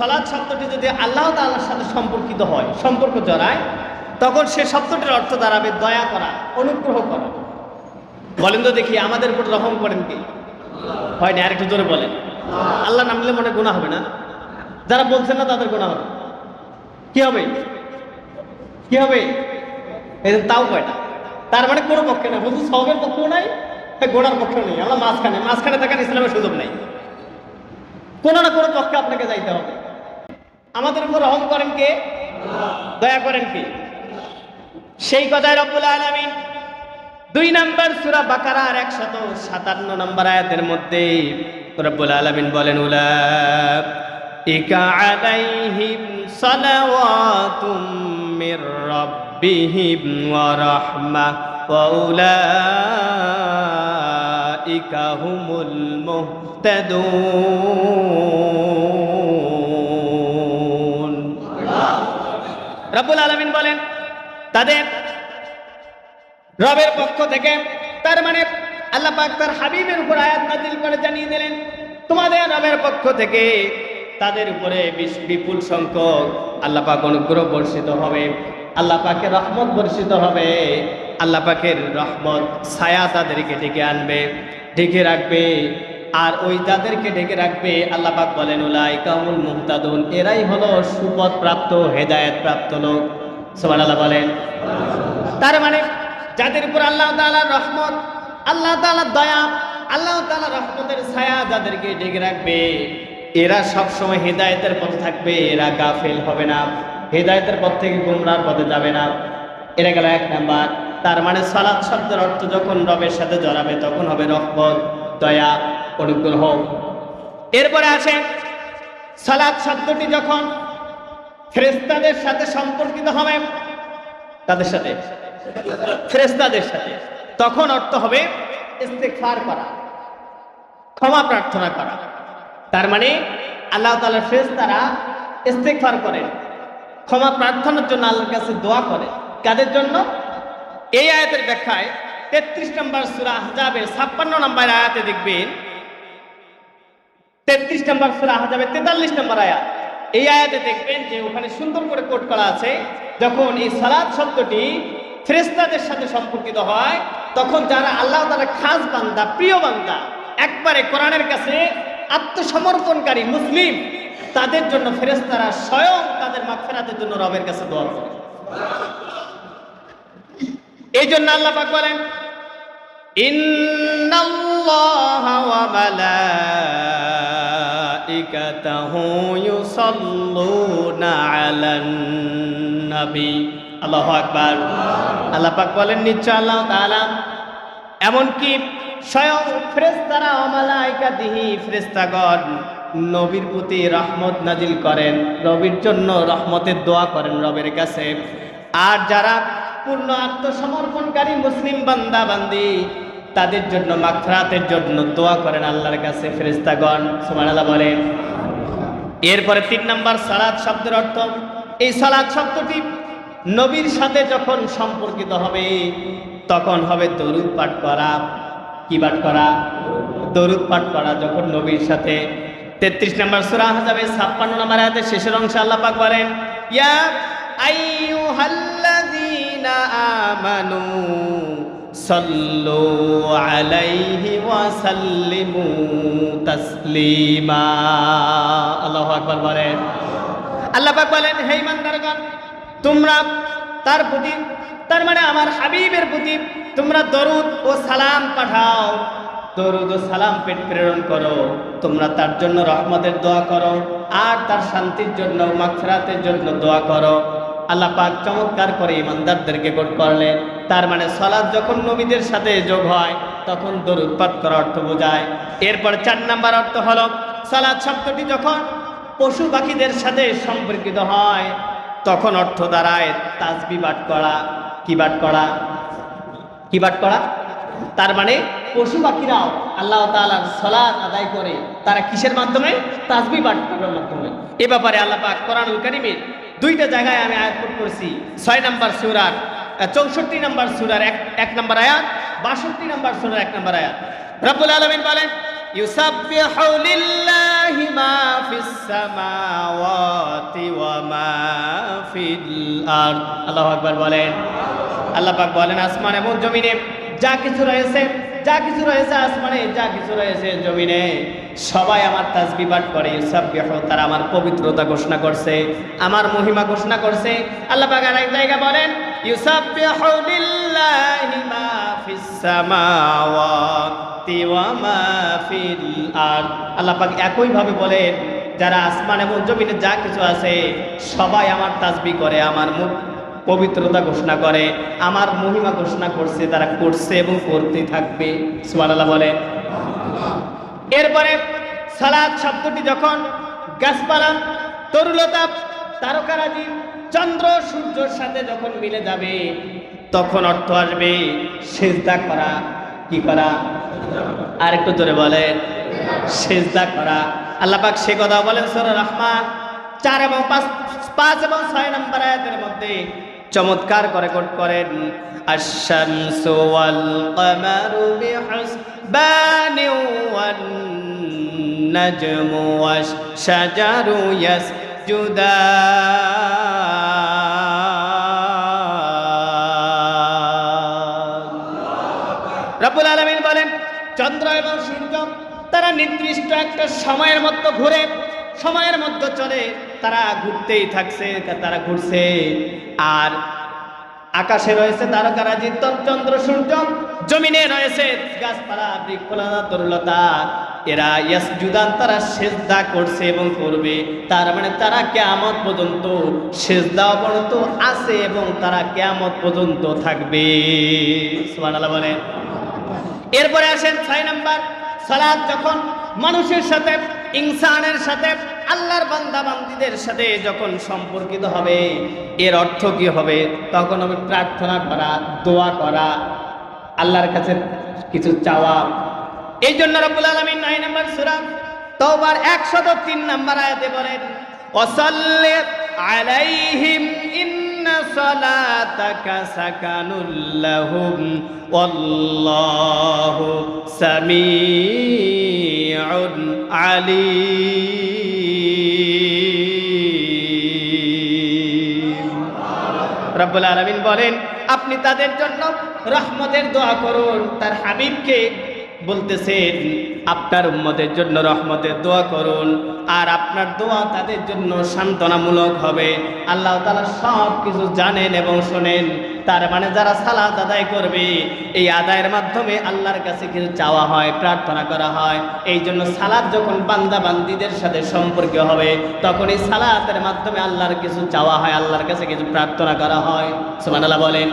সলাদ শব্দটি যদি আল্লাহ তাআলার সাথে সম্পর্কিত হয়, সম্পর্ক জড়ায়, তখন সে শব্দটির অর্থ দাঁড়াবে দয়া করা, অনুগ্রহ করা। বলেন তো দেখি, আমাদের উপর রহম করেন কি? হয় না, আরেকটু জোরে বলেন। আল্লাহ নাম নিলে মনে গুণা হবে না? যারা বলছেন না তাদের গুণা হবে। কি হবে? কি হবে? যে তাও কয়টা? তার মানে কোনো পক্ষে না শুধু সবের পক্ষেও নাই গোড়ার পক্ষেও নেই। আমরা মাঝখানে মাঝখানে থাকার ইসলামের সুযোগ নাই। কোনো না কোনো পক্ষে আপনাকে যাইতে হবে। আমাদের উপর রহম করেন কে? দয়া করেন কে? সেই কথায় রব্বুল আলামিন দুই নাম্বার সূরা বাকারার 157 নম্বর আয়াতের মধ্যে রব্বুল আলামিন বলেন উলা ইকা আলাইহিম সালাওয়াতুম মির রাব্বিহিম ওয়া রাহমা ওয়া উলাইকা হুমুল মুহতাদুন। রব্বুল আলামিন বলেন, তাদের রবের পক্ষ থেকে তার মানে আল্লাহ পাক তার হাবিবের উপর আয়াত নাজিল করে জানিয়ে দিলেন, তোমাদের রবের পক্ষ থেকে তাদের উপরে বিপুল সংখ্যক আল্লাহ পাক অনুগ্রহ বর্ষিত হবে, আল্লাহ পাকের রহমত বর্ষিত হবে, আল্লাহ পাকের রহমত ছায়া তাদেরকে ডেকে আনবে, ডেকে রাখবে। আর ওই যাদেরকে ঢেকে রাখবে, আল্লাহ পাক বলেন উলাই কামুল মুহতাদুন এরাই হলো সুপথ প্রাপ্ত হেদায়েত প্রাপ্ত লোক। সুবহানাল্লাহ বলেন। তার মানে যাদের উপর আল্লাহ তাআলার রহমত, আল্লাহ তাআলার দয়া, আল্লাহ তাআলার রহমতের ছায়া যাদেরকে ডেকে রাখবে, এরা সব সময় হেদায়েতের পথে থাকবে, এরা গাফেল হবে না, হেদায়েতের পথ থেকে গুমরার পথে যাবে না। এটা গেল এক নাম্বার। তার মানে সালাদ শব্দের অর্থ যখন রবের সাথে জড়াবে, তখন হবে রহমত, দয়া অনুগ্রহ এরপরে আসে সালাদ শব্দটি যখন ফেরেস্তাদের সাথে সম্পর্কিত হবে, তাদের সাথে ফেরেস্তাদের সাথে, তখন অর্থ হবে ইস্তেগফার করা, ক্ষমা প্রার্থনা করা। তার মানে আল্লাহ তাআলার ফেরেশতারা ইস্তেগফার করেন, ক্ষমা প্রার্থনার জন্য আল্লাহর কাছে দোয়া করে। কাদের জন্য? এই আয়াতের ব্যাখ্যায় তেত্রিশ নম্বর সূরা আহজাবের ছাপ্পান্ন নম্বর আয়াতে দেখবেন তেত্রিশ নম্বর সুরা আহজাবে তেতাল্লিশ নম্বর আয়াত। এই আয়াতে দেখবেন যে ওখানে সুন্দর করে কোট করা আছে, যখন এই সালাদ শব্দটি ফ্রেস্তাদের সাথে সম্পর্কিত হয়, তখন যারা আল্লাহ তারা খাস বান্দা, প্রিয় বান্দা, একবারে কোরআনের কাছে আত্মসমর্পণকারী মুসলিম, তাদের জন্য ফেরেস্তারা স্বয়ং তাদের মাগফেরাতের জন্য রবের কাছে দোয়া করে। এই জন্য আল্লাহ পাক বলেন, ইন্নাল্লাহা ওয়া মালা وملائكته يصلون على النبي আল্লাহ আকবার আল্লাহ পাক বলেন নিশ্চয় আল্লাহ তাআলা এমনকি স্বয়ং ফেরেশতারা অমালাইকা দিহি ফেরেশতাগণ নবীর প্রতি রহমত নাজিল করেন নবীর জন্য রহমতের দোয়া করেন রবের কাছে আর যারা পূর্ণ আত্মসমর্পণকারী মুসলিম বান্দা বান্দি তাদের জন্য মাখরাতের জন্য দোয়া করেন আল্লাহর কাছে, ফেরেশতাগণ, সুবহানাল্লাহ বলেন। এরপরে তিন নম্বর সালাদ শব্দের অর্থ, এই সালাদ শব্দটি নবীর সাথে যখন সম্পর্কিত হবে, তখন হবে দরুদ পাঠ করা। কি পাঠ করা? দরুদ পাঠ করা যখন নবীর সাথে। তেত্রিশ নম্বর সুরা যাবে ছাপ্পান্ন নম্বর আয়াতের শেষের অংশে আল্লাহ পাক বলেন, ইয়া আইয়ুহাল্লাযীনা আমানু আলাইহি ওয়া সাল্লিমু তাসলিমা আল্লাহু আকবার বলেন। আল্লাহ পাক বলেন, হে ইমানদারগণ তোমরা তার প্রতি, তার মানে আমার হাবিবের প্রতি তোমরা দরুদ ও সালাম পাঠাও। দরুদ ও সালাম পেট প্রেরণ করো। তোমরা তার জন্য রহমতের দোয়া করো আর তার শান্তির জন্য, মাগফিরাতের জন্য দোয়া করো। আল্লাহ পাক চমৎকার করে ইমানদারদেরকে কোট করলেন। তার মানে সলাদ যখন নবীদের সাথে যোগ হয়, তখন দরুদ পাঠ করা অর্থ বোঝায়। এরপর চার নাম্বার অর্থ হল সালাদ শব্দটি যখন পশু পাখিদের সাথে সম্পর্কিত হয়, তখন অর্থ দাঁড়ায় তাজবি পাঠ করা। কি পাঠ করা? কি পাঠ করা? তার মানে পশু পাখিরাও আল্লাহ তাআলার সলাদ আদায় করে, তারা কিসের মাধ্যমে? তাজবি পাঠ করার মাধ্যমে। এ ব্যাপারে আল্লাহ পাক কোরআনুল কারীমে দুইটা জায়গায় আমি আয়াত করছি। ছয় নাম্বার সূরার চৌষট্টি নাম্বার সুরার এক এক নাম্বার আয়াত, বাষট্টি নাম্বার সূরার এক নাম্বার আয়াত। রব্বুল আলামিন বলেন আরদ। আকবার বলেন। আল্লাহ বলেন জমিনে যা কিছু রয়েছে, যা কিছু রয়েছে যা কিছু রয়েছে সবাই আমার করে। তারা আমার পবিত্রতা ঘোষণা করছে, আমার মহিমা ঘোষণা করছে। আল্লাহ পাক আরেক জায়গা বলেন লিল্লাহি মা ফিস সামাওয়াতি ওয়া মা ফিল আরদ। আল্লাহ পাক একই ভাবে বলেন, যারা আসমান এবং জমিনে যা কিছু আছে, সবাই আমার তাসবি করে, আমার মুখ পবিত্রতা ঘোষণা করে, আমার মহিমা ঘোষণা করছে, তারা করছে এবং করতে থাকবে। সুবহানাল্লাহ বলেন এরপরে সালাদ শব্দটি যখন গাছপালা তরুলতা, তারকারাজি চন্দ্র সূর্যর সাথে যখন মিলে যাবে, তখন অর্থ আসবে সেজদা করা। কি করা? আর একটু জোরে বলেন, সেজদা করা। আল্লাহ পাক সে কথা বলেন সূরা রহমান। চার এবং পাঁচ পাঁচ এবং ছয় নম্বর আয়াতের মধ্যে চমৎকার করে কোট করেন, আশ-শামসু ওয়াল কামারু বিহুসবানি ওয়ান নাজমু ওয়াশ-শাজারু ইয়াসজুদান রব্বুল আলামিন বলেন, চন্দ্র এবং সূর্য, তারা নির্দিষ্ট একটা সময়ের মধ্যে ঘুরে, সময়ের মধ্যে চলে, তারা ঘুরতেই থাকছে, তারা ঘুরছে। আর আকাশে রয়েছে তারকারাজি চন্দ্র, সূর্য, জমিনে রয়েছে গাছপালা বৃক্ষলতা তরুলতা। এরা ইয়াসজুদান তারা সেজদা করছে এবং করবে। তার মানে তারা কেয়ামত পর্যন্ত সেজদা পর্যন্ত আছে এবং তারা কেয়ামত পর্যন্ত থাকবে। সুবহানাল্লাহ বলেন। এরপরে আসেন ছয় নাম্বার সালাদ যখন মানুষের সাথে, ইনসানের সাথে, আল্লাহর বান্দা বান্দিদের সাথে যখন সম্পর্কিত হবে, এর অর্থ কি হবে? তখন আমি প্রার্থনা করা, দোয়া করা, আল্লাহর কাছে কিছু চাওয়া এই জন্য রব্বুল আলামিন নয় নাম্বার সূরা তওবার 103 নাম্বার আয়াতে বলেন ওয়াসাল্লি আলাইহিম ইন্না সালাতাকা সাকানুল লাহুম, ওয়াল্লাহু সামিউন আলিম। রব্বুল আলামিন বলেন, আপনি তাদের জন্য রহমতের দোয়া করুন, তার হাবিবকে বলতেছেন, আপনার উম্মতের জন্য রহমতের দোয়া করুন, আর আপনার দোয়া তাদের জন্য সান্ত্বনামূলক হবে। আল্লাহ তাআলা সব কিছু জানেন এবং শোনেন। তার মানে যারা সালাত আদায় করবে, এই আদায়ের মাধ্যমে আল্লাহর কাছে কিছু চাওয়া হয়, প্রার্থনা করা হয়। এই জন্য সালাদ যখন বান্দা বান্দিদের সাথে সম্পর্ক হবে, তখন এই সালাতের মাধ্যমে আল্লাহর কিছু চাওয়া হয়, আল্লাহর কাছে কিছু প্রার্থনা করা হয়। সুমান আল্লাহ বলেন।